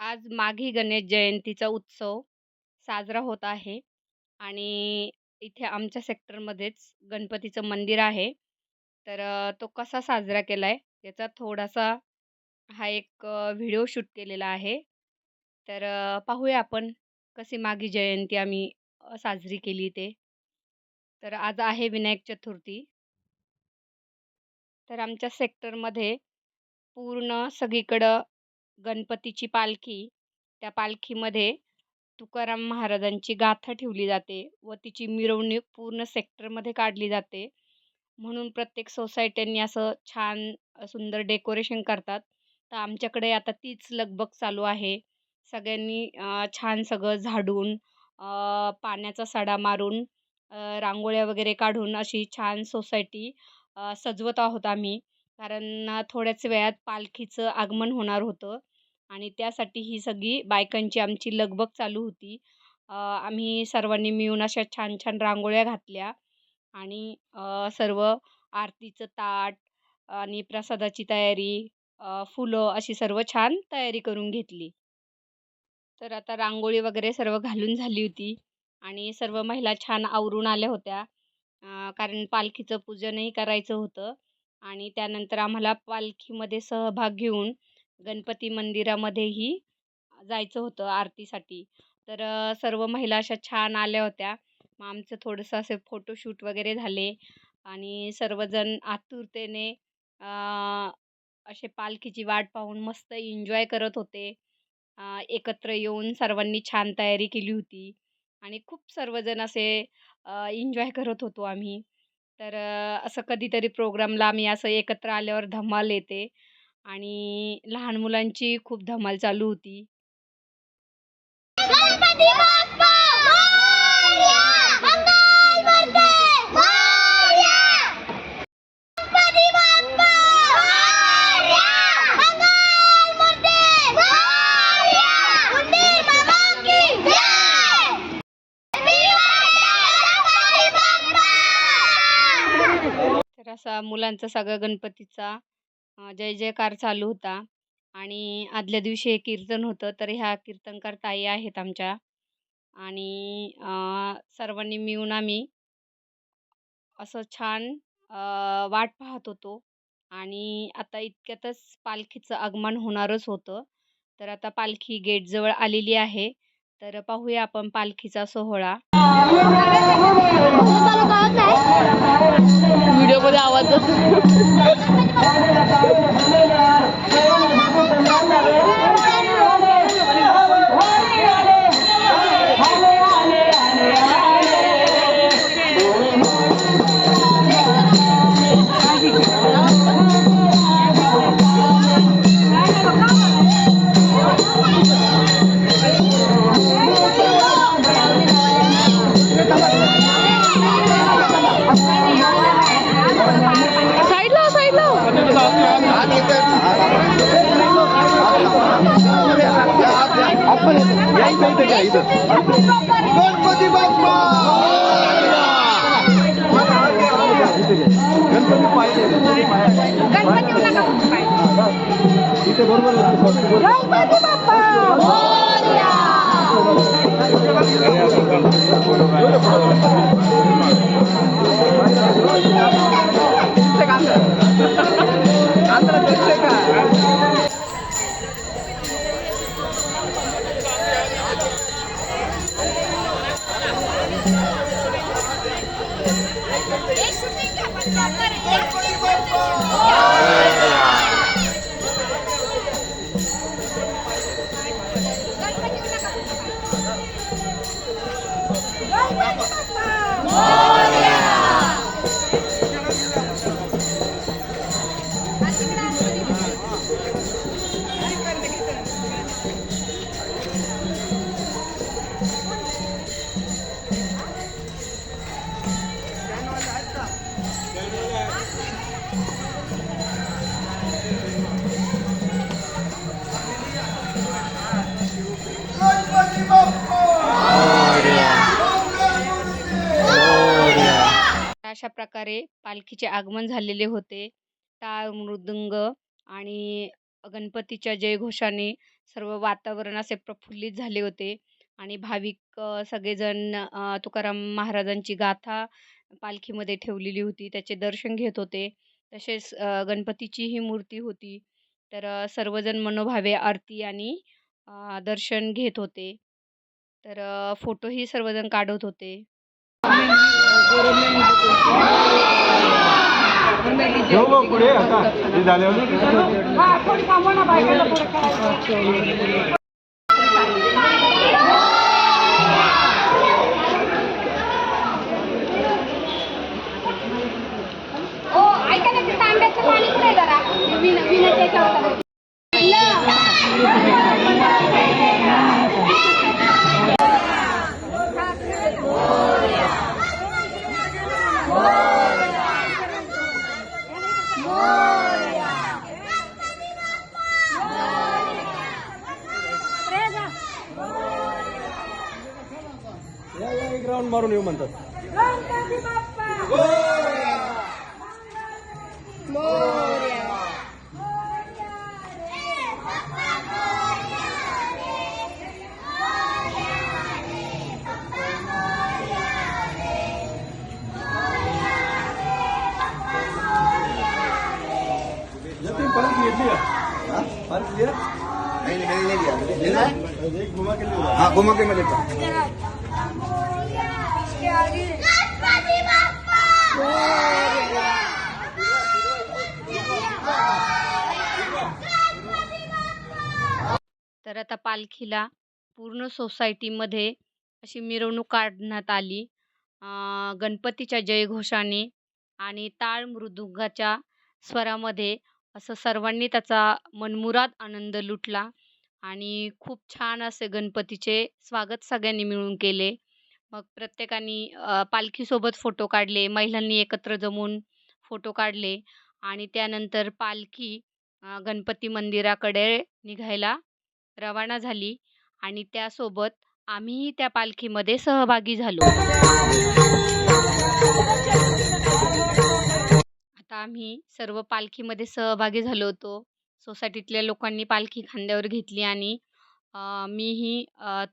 आज माघी गणेश जयंतीचा उत्सव साजरा होत आहे आणि इथे आमच्या सेक्टरमध्येच गणपतीचं मंदिर आहे. तर तो कसा साजरा केला आहे याचा थोडासा हा एक व्हिडिओ शूट केलेला आहे. तर पाहूया आपण कशी माघी जयंती आम्ही साजरी केली ते. तर आज आहे विनायक चतुर्थी. तर आमच्या सेक्टरमध्ये पूर्ण सगळीकडं गणपतीची पालखी त्या पालखीमध्ये तुकाराम महाराजांची गाथा ठेवली जाते व तिची मिरवणूक पूर्ण सेक्टरमध्ये काढली जाते. म्हणून प्रत्येक सोसायट्यांनी असं छान सुंदर डेकोरेशन करतात. तर आमच्याकडे आता तीच लगबग चालू आहे. सगळ्यांनी छान सगळं झाडून पाण्याचा सडा मारून रांगोळ्या वगैरे काढून अशी छान सोसायटी सजवत आहोत आम्ही. कारण थोड्याच वेळात पालखीचं आगमन होणार होतं. आणि त्यासाठी ही सगळी बायकांची आमची लगबग चालू होती. आम्ही सर्वांनी मिळून अशा छान छान रांगोळ्या घातल्या आणि सर्व आरतीचं ताट आणि प्रसादाची तयारी फुलं अशी सर्व छान तयारी करून घेतली. तर आता रांगोळी वगैरे सर्व घालून झाली होती आणि सर्व महिला छान आवरून आल्या होत्या. कारण पालखीचं पूजनही करायचं होतं आणि त्यानंतर आम्हाला पालखीमध्ये सहभाग घेऊन गणपती मंदिरामध्येही जायचं होतं आरतीसाठी. तर सर्व महिला अशा छान आल्या होत्या. मग आमचं थोडंसं असे फोटोशूट वगैरे झाले आणि सर्वजण आतुरतेने असे पालखीची वाट पाहून मस्त एन्जॉय करत होते. एकत्र येऊन सर्वांनी छान तयारी केली होती आणि खूप सर्वजण असे एन्जॉय करत होतो आम्ही. तर असं कधीतरी प्रोग्रामला आम्ही असं एकत्र आल्यावर धमाल येते. आणि लहान मुलांची खूप धमाल चालू होती. तर असा मुलांचा सगळा गणपतीचा जय जयकार चालू होता आणि आदल्या दिवशी हे कीर्तन होतं तर ह्या कीर्तनकार ताई आहेत आमच्या आणि सर्वांनी मिळून आम्ही असं छान वाट पाहत होतो आणि आता इतक्यातच पालखीचं आगमन होणारच होतं. तर आता पालखी गेटजवळ आलेली आहे. तर पाहूया आपण पालखीचा सोहळा. व्हिडिओमध्ये आवाज गणपती पाहिजे इथे बरोबर गणपती बाप्पा मोरया गणपती अशा प्रकारे पालखीचे आगमन झालेले होते. टाळ मृदुंग आणि गणपतीच्या जयघोषाने सर्व वातावरण असे प्रफुल्लित झाले होते आणि भाविक सगळेजण तुकाराम महाराजांची गाथा पालखीमध्ये ठेवलेली होती. त्याचे दर्शन घेत होते. तसेच गणपतीची ही मूर्ती होती. तर सर्वजण मनोभावे आरती आणि दर्शन घेत होते. तर फोटोही सर्वजण काढत होते. पुढे आता. ते झाल्यावर या या एक राऊंड मारून येऊ म्हणतात तुम्ही पालखी घेतली का पालखी एक घुमा केली हा घुमकेमध्ये पण गणपती बाप्पा तर आता पालखीला पूर्ण सोसायटीमध्ये अशी मिरवणूक काढण्यात आली. गणपतीच्या जयघोषाने आणि टाळ मृदुंगाच्या स्वरामध्ये असं सर्वांनी त्याचा मनमुराद आनंद लुटला आणि खूप छान असे गणपतीचे स्वागत सगळ्यांनी मिळून केले. मग प्रत्येकाने पालखीसोबत फोटो काढले महिलांनी एकत्र जमून फोटो काढले आणि त्यानंतर पालखी गणपती मंदिराकडे निघायला रवाना झाली आणि त्यासोबत आम्हीही त्या पालखीमध्ये सहभागी झालो. आता आम्ही सर्व पालखीमध्ये सहभागी झालो होतो. सोसायटीतल्या लोकांनी पालखी खांद्यावर घेतली आणि मीही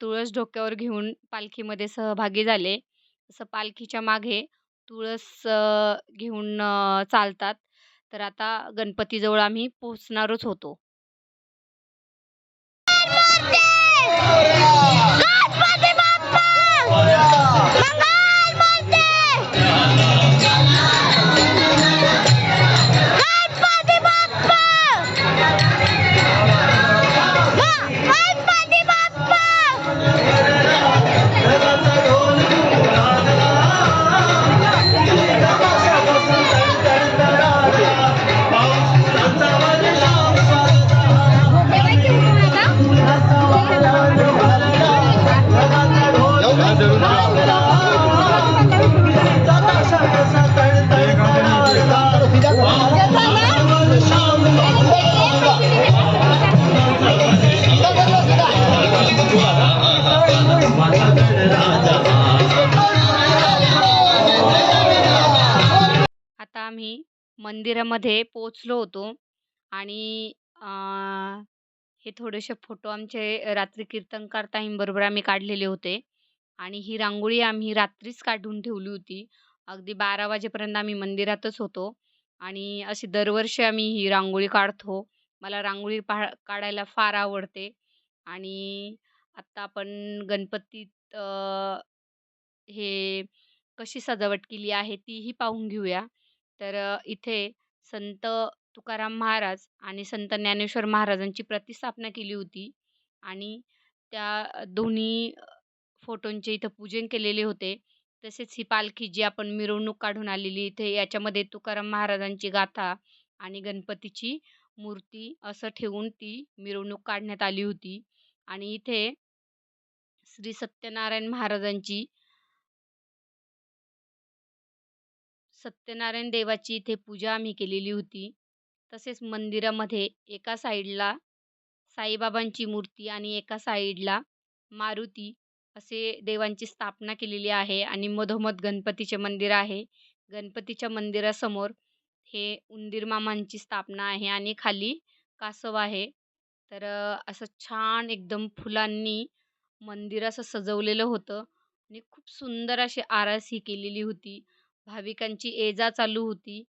तुळस डोक्यावर घेऊन पालखीमध्ये सहभागी झाले. असं पालखीच्या मागे तुळस घेऊन चालतात. तर आता गणपतीजवळ आम्ही पोहोचणारच होतो. गणपती मंदिरामध्ये पोचलो होतो आणि हे थोडेसे फोटो आमचे रात्री कीर्तनकार ताईंबरोबर आम्ही काढलेले होते आणि ही रांगोळी आम्ही रात्रीच काढून ठेवली होती. अगदी बारा वाजेपर्यंत आम्ही मंदिरातच होतो आणि अशी दरवर्षी आम्ही ही रांगोळी काढतो. मला रांगोळी पाहा काढायला फार आवडते आणि आत्ता आपण गणपतीत हे कशी सजावट केली आहे तीही पाहून घेऊया. तर अ, इथे संत तुकाराम महाराज आणि संत ज्ञानेश्वर महाराजांची प्रतिस्थापना केली होती आणि त्या दोन्ही अ, फोटोंचे इथं पूजन केलेले होते. तसेच ही पालखी जी आपण मिरवणूक काढून आलेली इथे याच्यामध्ये तुकाराम महाराजांची गाथा आणि गणपतीची मूर्ती असं ठेवून ती मिरवणूक काढण्यात आली होती. आणि इथे श्री सत्यनारायण महाराजांची सत्यनारायण देवाची इथे पूजा आम्ही केलेली होती. तसेच मंदिरामध्ये एका साईडला साईबाबांची मूर्ती आणि एका साईडला मारुती असे देवांची स्थापना केलेली आहे आणि मधोमध गणपतीचे मंदिर आहे. गणपतीच्या मंदिरासमोर हे उंदीर मामांची स्थापना आहे आणि खाली कासव आहे. तर असं छान एकदम फुलांनी मंदिर असं सजवलेलं होतं आणि खूप सुंदर अशी आरास ही केलेली होती. भाविकांची ये-जा चालू होती.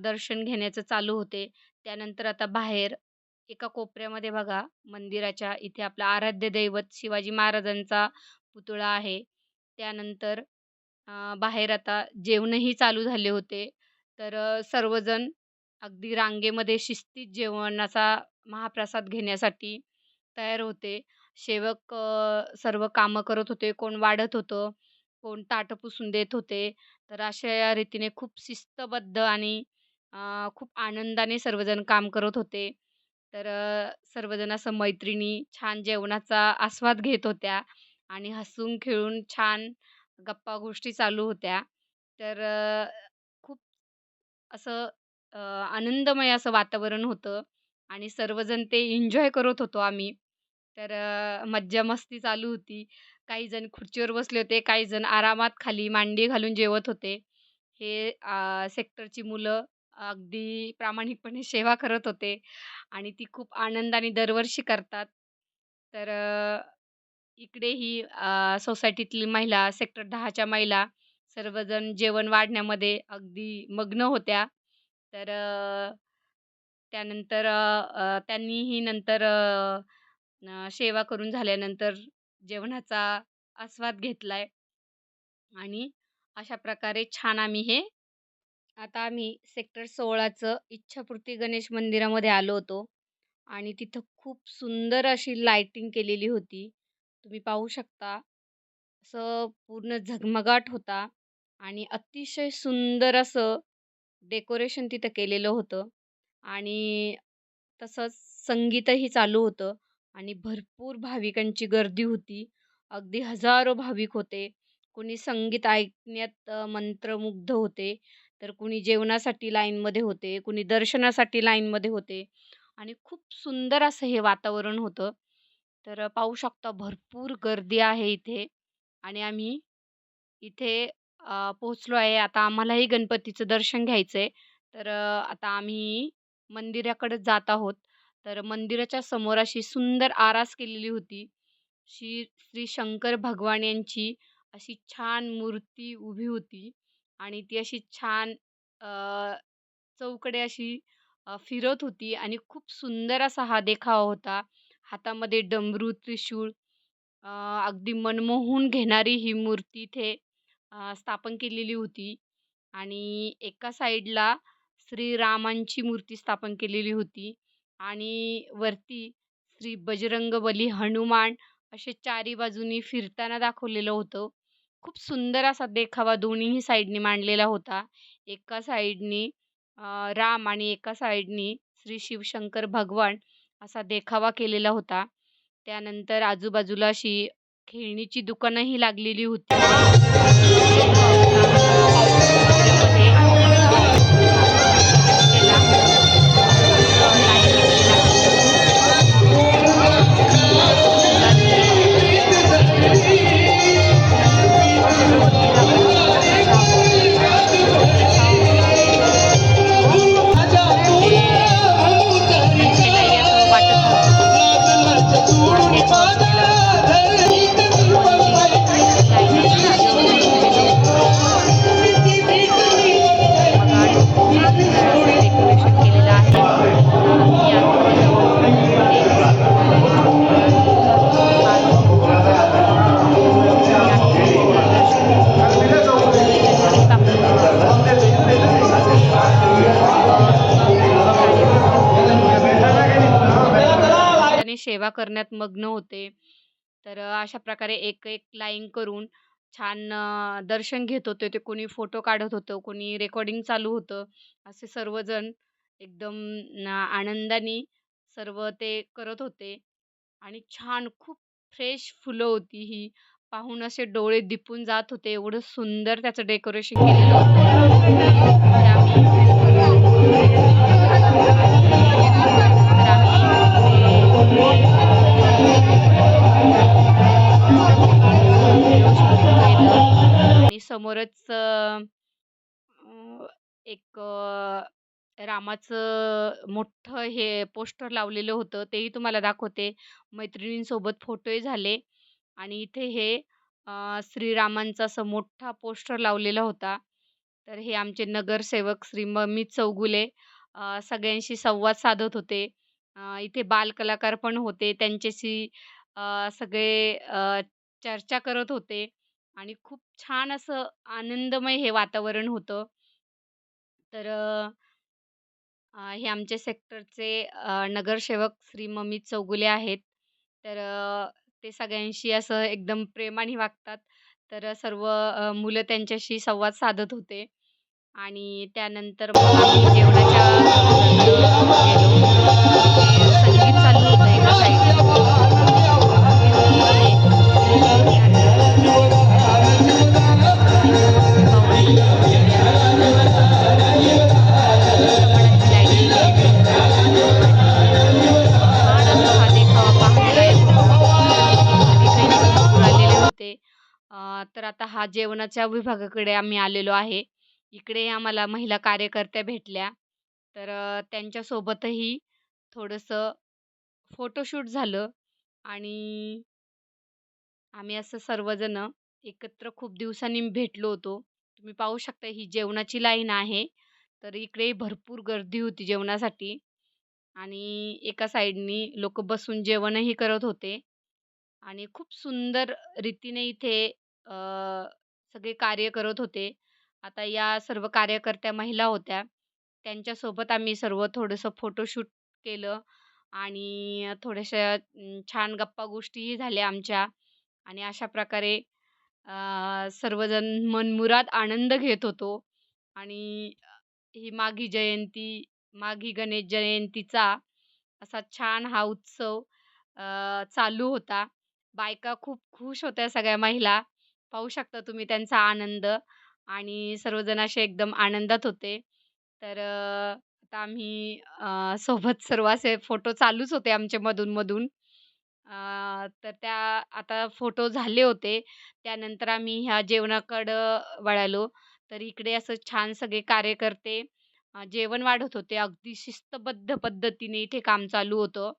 दर्शन घेण्याचं चालू होते. त्यानंतर आता बाहेर एका कोपऱ्यामध्ये बघा मंदिराच्या इथे आपलं आराध्य दैवत शिवाजी महाराजांचा पुतळा आहे. त्यानंतर बाहेर आता जेवणही चालू झाले होते. तर सर्वजण अगदी रांगेमध्ये शिस्तीत जेवणाचा महाप्रसाद घेण्यासाठी तयार होते. सेवक सर्व कामं करत होते. कोण वाढत होतं, कोण ताटं पुसून देत होते. तर अशा या रीतीने खूप शिस्तबद्ध आणि खूप आनंदाने सर्वजण काम करत होते. तर सर्वजण असं मैत्रिणी छान जेवणाचा आस्वाद घेत होत्या आणि हसून खेळून छान गप्पा गोष्टी चालू होत्या. तर खूप असं आनंदमय असं वातावरण होतं आणि सर्वजण ते एन्जॉय करत होतो आम्ही. तर मज्जा-मस्ती चालू होती. काही जण खुर्चीवर बसले होते, काही जण आरामात खाली मांडी घालून जेवत होते. हे सेक्टरची मुलं अगदी प्रामाणिकपणे सेवा करत होते आणि ती खूप आनंदाने दरवर्षी करतात. तर इकडे इकडेही सोसायटीतली सोसायटीतील महिला, सेक्टर 10च्या महिला सर्वजण जेवण वाढण्यामध्ये अगदी मग्न होत्या. तर त्यानंतर त्यांनीही नंतर सेवा करून झाल्यानंतर जेवणाचा आस्वाद घेतला आहे आणि अशा प्रकारे छान आम्ही हे आता आम्ही सेक्टर 16चं इच्छापूर्ती गणेश मंदिरामध्ये आलो होतो आणि तिथं खूप सुंदर अशी लायटिंग केलेली होती. तुम्ही पाहू शकता. असं पूर्ण झगमगाट होता आणि अतिशय सुंदर असं डेकोरेशन तिथं केलेलं होतं आणि तसंच संगीतही चालू होतं आणि भरपूर भाविकांची गर्दी होती. अगदी हजारो भाविक होते. कोणी संगीत ऐकण्यात मंत्रमुग्ध होते, तर कुणी जेवणासाठी लाईनमध्ये होते, कुणी दर्शनासाठी लाईनमध्ये होते आणि खूप सुंदर असं हे वातावरण होतं. तर पाहू शकता भरपूर गर्दी आहे इथे आणि आम्ही इथे पोहोचलो आहे. आता आम्हालाही गणपतीचं दर्शन घ्यायचं आहे. तर आता आम्ही मंदिराकडे जात आहोत. तर मंदिराच्या समोर अशी सुंदर आरास केलेली होती. श्री श्री शंकर भगवान यांची अशी छान मूर्ती उभी होती आणि ती अशी छान चौकडे अशी फिरत होती आणि खूप सुंदर असा हा देखावा होता. हातामध्ये डमरू, त्रिशूळ अगदी मनमोहून घेणारी ही मूर्ती इथे स्थापन केलेली होती आणि एका साईडला श्रीरामांची मूर्ती स्थापन केलेली होती आणि वरती श्री बजरंगबली, हनुमान असे चारी बाजूनी फिरताना दाखवलेलं होतं. खूप सुंदर असा देखावा दोन्हीही साईडनी मांडलेला होता. एका साईडनी राम आणि एका साईडनी श्री शिवशंकर भगवान असा देखावा केलेला होता. त्यानंतर आजूबाजूला अशी खेळणीची दुकानंही लागलेली होती. डेकोरेशन सेवा करण्यात मग्न होते. तर अशा प्रकारे एक एक लाईन करून छान दर्शन घेत होते. ते कोणी फोटो काढत होतं, कोणी रेकॉर्डिंग चालू होतं. असे सर्वजण एकदम आनंदाने सर्व ते करत होते आणि छान खूप फ्रेश फुलं होती ही. पाहून असे डोळे दिपून जात होते. एवढं सुंदर त्याचं डेकोरेशन केलेलं होतं. आणि समोरच एक रामाचं मोठं हे पोस्टर लावलेलं होतं तेही तुम्हाला दाखवते. मैत्रिणींसोबत फोटोही झाले आणि इथे हे श्रीरामांचा असं मोठा पोस्टर लावलेला होता. तर हे आमचे नगरसेवक श्री ममित चौगुले सगळ्यांशी संवाद साधत होते. अ, इथे बालकलाकार पण होते. त्यांच्याशी अ, सगळे अ, चर्चा करत होते आणि खूप छान असं आनंदमय हे वातावरण होतं. तर अ, अ, हे आमच्या सेक्टरचे अ, नगरसेवक श्री ममित चौगुले आहेत. तर अ, ते सगळ्यांशी असं एकदम प्रेमाने वागतात. तर सर्व अ, मुलं त्यांच्याशी संवाद साधत होते आणि त्यानंतर मग आम्ही जेवणाच्या संगीत चालू होतं एका साईडला. तर आता हा जेवणाच्या विभागाकडे आम्ही आलेलो आहे. इकडे आम्हाला महिला कार्यकर्त्या भेटल्या. तर अ, त्यांच्यासोबतही थोडंसं फोटोशूट झालं आणि आम्ही असं सर्वजणं एकत्र खूप दिवसांनी भेटलो होतो. तुम्ही पाहू शकता ही जेवणाची लाईन आहे. तर इकडे भरपूर गर्दी होती जेवणासाठी आणि एका साईडनी लोकं बसून जेवणही करत होते आणि खूप सुंदर रीतीने इथे अ, सगळे कार्य करत होते. आता या सर्व कार्यकर्त्या महिला होत्या. त्यांच्यासोबत आम्ही सर्व थोडंसं फोटोशूट केलं आणि थोड्याशा अं, छान गप्पा-गोष्टीही झाल्या आमच्या आणि अशा प्रकारे अ, सर्वजण मनमुराद आनंद घेत होतो आणि ही माघी जयंती, माघी गणेश जयंतीचा असा छान हा उत्सव अ, चालू होता. बायका खूप खुश होत्या सगळ्या महिला. पाहू शकता तुम्ही त्यांचा आनंद आणि सर्वजण असे एकदम आनंदात होते. तर अ, आता आम्ही अ, सोबत सर्व असे फोटो चालूच होते आमचे मधून-मधून. अ, तर त्या आता फोटो झाले होते. त्यानंतर आम्ही ह्या जेवणाकडं वळालो. तर इकडे असं छान सगळे कार्यकर्ते अ, जेवण वाढत होते. अगदी शिस्तबद्ध पद्धतीने इथे काम चालू होतं.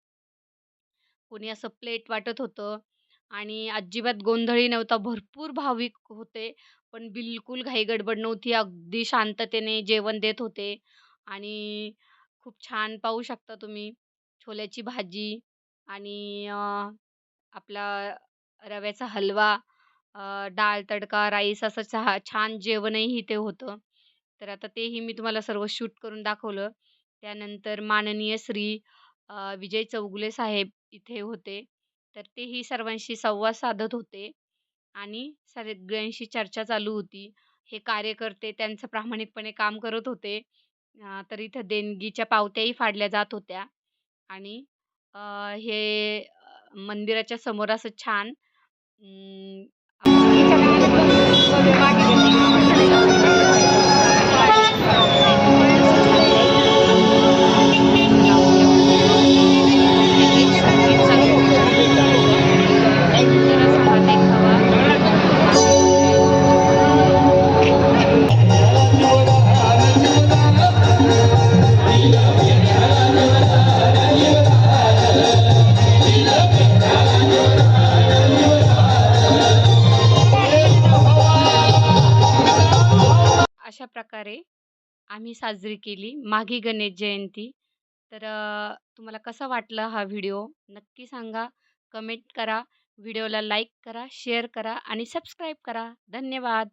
कोणी असं प्लेट वाटत होतं आणि अजिबात गोंधळही नव्हता. भरपूर भाविक होते, पण बिलकुल घाई-गडबड नव्हती. अगदी शांततेने जेवण देत होते आणि खूप छान पाहू शकता तुम्ही छोल्याची भाजी आणि अ, आपला रव्याचा हलवा, अ, डाळ तडका, राईस असं छा छान जेवणही इथे होतं. तर आता तेही मी तुम्हाला सर्व शूट करून दाखवलं. त्यानंतर माननीय श्री अ, विजय चौगुले साहेब इथे होते. तर तेही सर्वांशी संवाद साधत होते आणि सगळ्यांशी चर्चा चालू होती. हे कार्यकर्ते त्यांचं प्रामाणिकपणे काम करत होते. अ, तर इथं देणगीच्या पावत्याही फाडल्या जात होत्या आणि अ, हे अ, मंदिराच्या समोर असं छान अं, संगीत साजरी केली माघी गणेश जयंती. तर अ, तुम्हाला कसा वाटला हा व्हिडिओ नक्की सांगा. कमेंट करा. व्हिडिओला लाईक करा, शेअर करा आणि सबस्क्राईब करा. धन्यवाद.